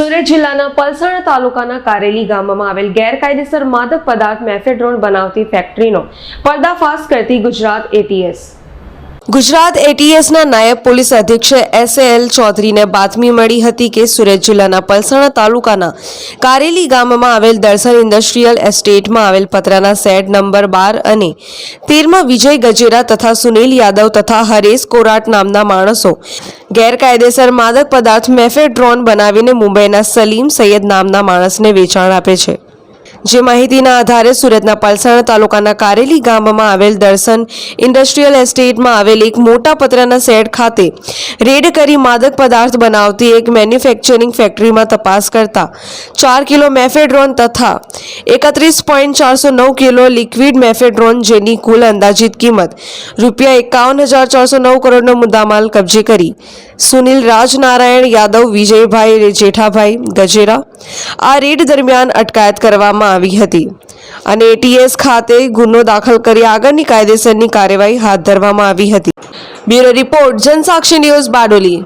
સુરત જિલ્લાના પલસાણા તાલુકાના કારેલી ગામમાં આવેલ ગેરકાયદેસર માદક પદાર્થ મેફેડ્રોન બનાવતી ફેક્ટરીનો પર્દાફાશ કરતી ગુજરાત એટીએસ ગુજરાત એટીએસના નાયબ પોલીસ અધિક્ષક એસ એલ ચૌધરીને બાતમી મળી હતી કે સુરત જિલ્લાના પલસાણા તાલુકાના કારેલી ગામમાં આવેલ દર્શન ઇન્ડસ્ટ્રીયલ એસ્ટેટમાં આવેલ પતરાના સેટ નંબર બાર અને તેરમાં વિજય ગજેરા તથા સુનિલ યાદવ તથા હરેશ કોરાટ નામના માણસો ગેરકાયદેસર માદક પદાર્થ મેફેડ્રોન બનાવીને મુંબઈના સલીમ સૈયદ નામના માણસને વેચાણ આપે છે. જે માહિતીના આધારે સુરતના પલસાણા તાલુકાના કારેલી ગામમાં આવેલ દર્શન ઇન્ડસ્ટ્રીયલ એસ્ટેટમાં આવેલ એક મોટા પતરાના શેડ ખાતે રેડ કરી માદક પદાર્થ બનાવતી એક મેન્યુફેક્ચરિંગ ફેક્ટરીમાં તપાસ કરતા ચાર કિલો મેફેડ્રોન તથા એકત્રીસ પોઈન્ટ ચારસો નવ કિલો લિક્વિડ મેફેડ્રોન જેની કુલ અંદાજિત કિંમત રૂપિયા એકાવન હજાર ચારસો નવ કરોડનો મુદ્દામાલ કબજે કરી. સુનિલ રાજનારાયણ યાદવ, વિજયભાઈ જેઠાભાઈ ગજેરા આ રેડ દરમિયાન અટકાયત કરવામાં આવી હતી. અને એટીએસ ખાતે ગુનો દાખલ કરી આગળની કાયદેસરની કાર્યવાહી હાથ ધરવામાં આવી હતી. Bureau report Jansakshi news Bardoli.